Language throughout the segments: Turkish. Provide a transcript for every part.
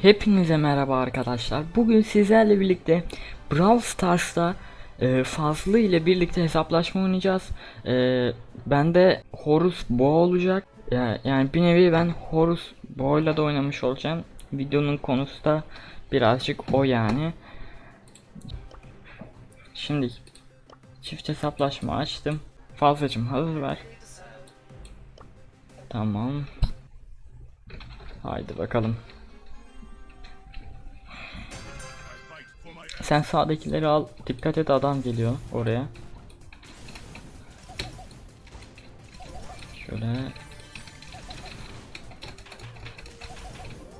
Hepinize merhaba arkadaşlar. Bugün sizlerle birlikte Brawl Stars'ta e, Fazlı ile birlikte hesaplaşma oynayacağız. E, bende Horus Boğa olacak. Ya- yani bir nevi ben Horus Boğa'yla da oynamış olacağım. Videonun konusu da birazcık o yani. Şimdi çift hesaplaşma açtım. Fazlacım hazır ver. Tamam. Haydi bakalım. Sen sağdakileri al. Dikkat et adam geliyor oraya. Şöyle.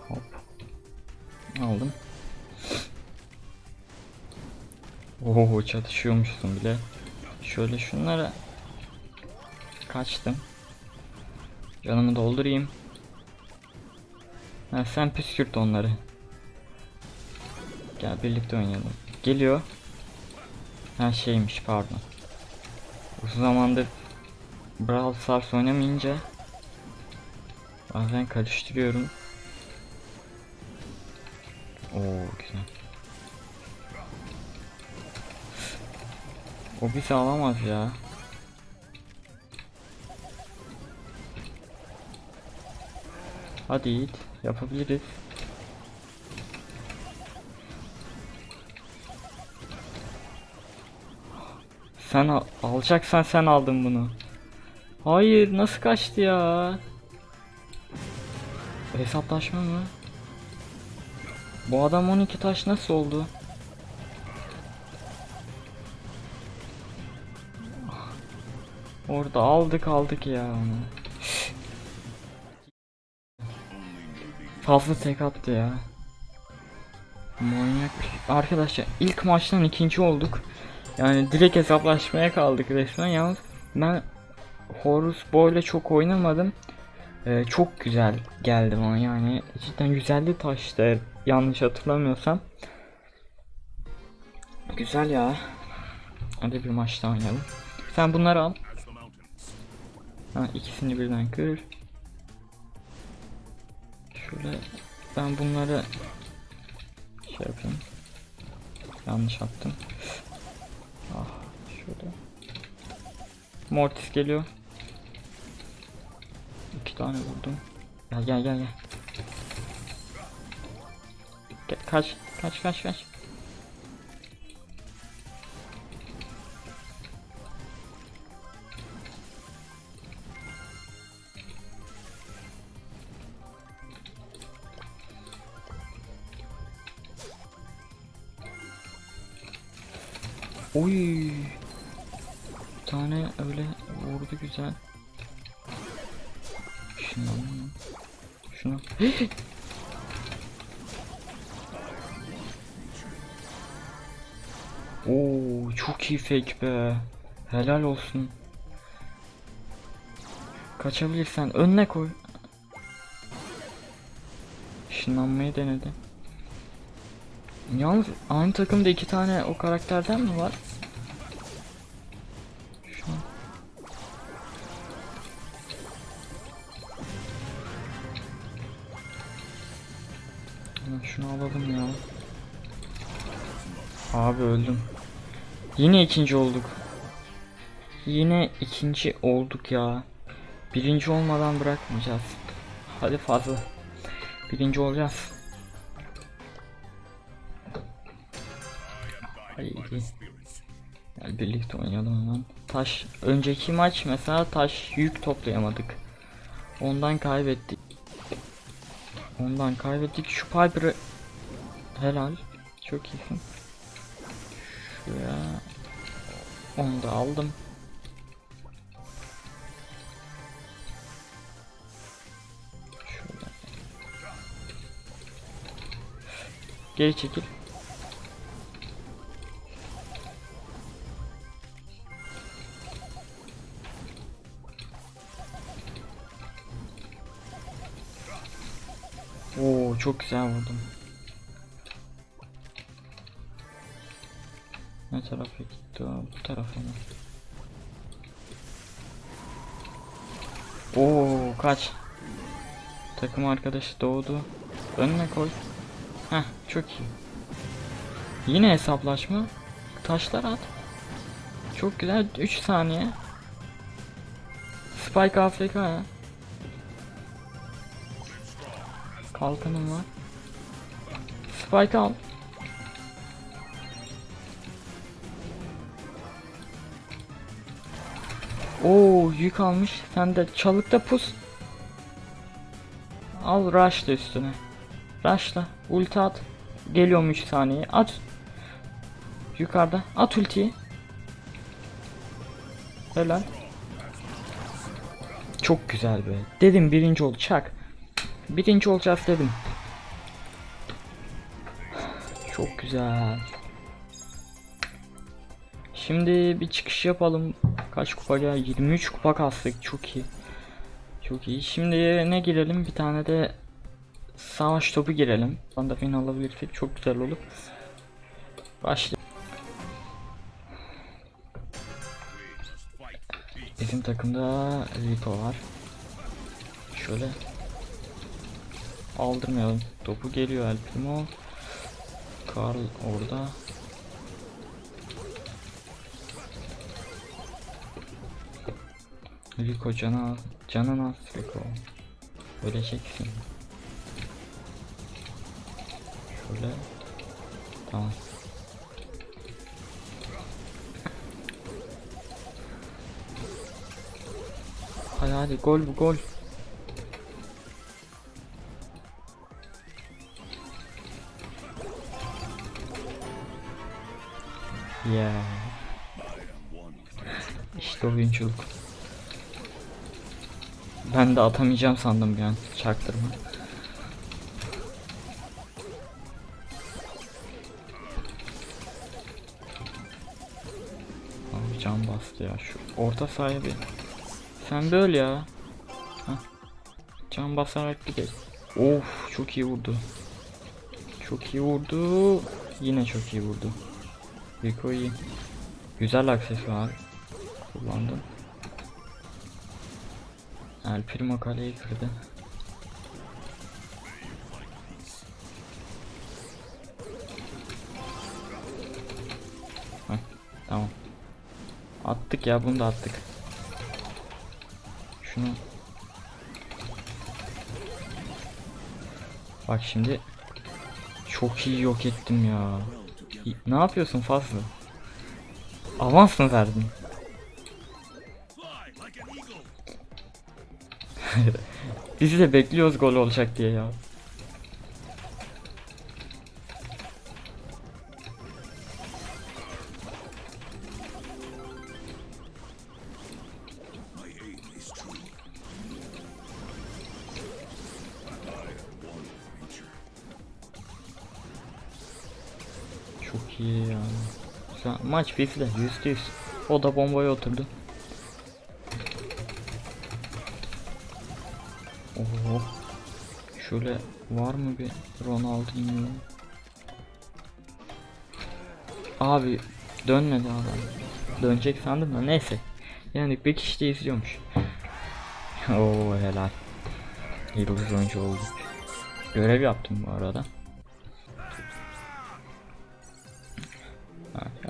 Hop. Aldım. Oo çatışıyormuşsun bile. Şöyle şunlara kaçtım. Canımı doldurayım. Ha, sen püskürt onları. Gel birlikte oynayalım. Geliyor. Ha şeymiş pardon. Uzun zamandır Brawl Stars oynamayınca bazen karıştırıyorum. Oo güzel. O bizi alamaz ya. Hadi Yiğit yapabiliriz. Sen al alacaksan sen aldın bunu. Hayır nasıl kaçtı ya? Hesaplaşma mı? Bu adam 12 taş nasıl oldu? Orada aldık aldık ya onu. Fazla tek attı ya. Manyak. Arkadaşlar ilk maçtan ikinci olduk. Yani direkt hesaplaşmaya kaldık resmen yalnız ben Horus Boy'la çok oynamadım. Ee, çok güzel geldi bana yani cidden güzeldi taştı yanlış hatırlamıyorsam. Güzel ya. Hadi bir maç daha oynayalım. Sen bunları al. Ha ikisini birden kır. Şöyle ben bunları şey yapayım. Yanlış attım. Ah şöyle. Mortis geliyor. İki tane vurdum. Gel gel gel. Gel, kaç kaç kaç kaç. Oy. Bir tane öyle vurdu güzel. Şunu Şunu. Oo çok iyi fake be. Helal olsun. Kaçabilirsen önüne koy. Işınlanmayı denedi. Yalnız aynı takımda iki tane o karakterden mi var? Şunu alalım ya. Abi öldüm. Yine ikinci olduk. Yine ikinci olduk ya. Birinci olmadan bırakmayacağız. Hadi fazla. Birinci olacağız. Haydi. Gel birlikte oynayalım hemen. Taş önceki maç mesela taş yük toplayamadık. Ondan kaybettik. Ondan kaybettik. Şu Piper'ı helal. Çok iyisin. Şuraya onu da aldım. Şöyle. Geri çekil. Oo çok güzel vurdum. Ne tarafa gitti o? Bu tarafa mı? Oo kaç. Takım arkadaşı doğdu. Önüne koy. Heh çok iyi. Yine hesaplaşma. Taşlar at. Çok güzel 3 saniye. Spike AFK ya. Kalkanım var. Spike al. Oo yük almış. Sen de çalıkta pus. Al rush da üstüne. Rush'la. Ulti at. Geliyorum 3 saniye. At. Yukarıda. At ultiyi. Helal. Çok güzel be. Dedim birinci ol çak. Birinci olacağız dedim. Çok güzel. Şimdi bir çıkış yapalım. Kaç kupa gel? 23 kupa kastık. Çok iyi. Çok iyi. Şimdi ne girelim? Bir tane de savaş topu girelim. Banda final alabilirsek çok güzel olur. Başlayalım. Bizim takımda Rico var. Şöyle aldırmayalım. Topu geliyor El Primo. Carl orada. Rico cana canın az Rico. Öleceksin. Şöyle. Tamam. Hadi hadi gol bu gol. Yeah. İşte oyunculuk. Ben de atamayacağım sandım an. Çaktırma. Abi can bastı ya şu orta sahaya bir. Sen böyle ya. Hah. Can basarak gidelim. Of çok iyi vurdu. Çok iyi vurdu. Yine çok iyi vurdu. Rico iyi. Güzel aksesuar. Kullandım. El Primo kaleyi kırdı. Heh, tamam. Attık ya bunu da attık. Şunu Bak şimdi çok iyi yok ettim ya. Ne yapıyorsun fazla? Avans mı verdin? Biz de bekliyoruz gol olacak diye ya. Çok iyi ya. Şu an maç bizde yüzde yüz. O da bombaya oturdu. Oo. Şöyle var mı bir Ronaldinho? Abi dönmedi adam. Dönecek sandım da neyse. Yani bir kişi de izliyormuş. Oo helal. Yıldız oyuncu oldu. Görev yaptım bu arada.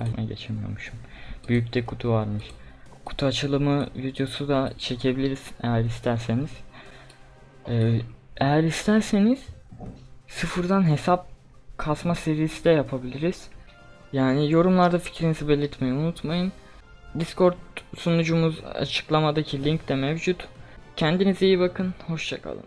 Elime geçemiyormuşum. Büyükte kutu varmış. Kutu açılımı videosu da çekebiliriz eğer isterseniz. Ee, eğer isterseniz sıfırdan hesap kasma serisi de yapabiliriz. Yani yorumlarda fikrinizi belirtmeyi unutmayın. Discord sunucumuz açıklamadaki link de mevcut. Kendinize iyi bakın. Hoşçakalın.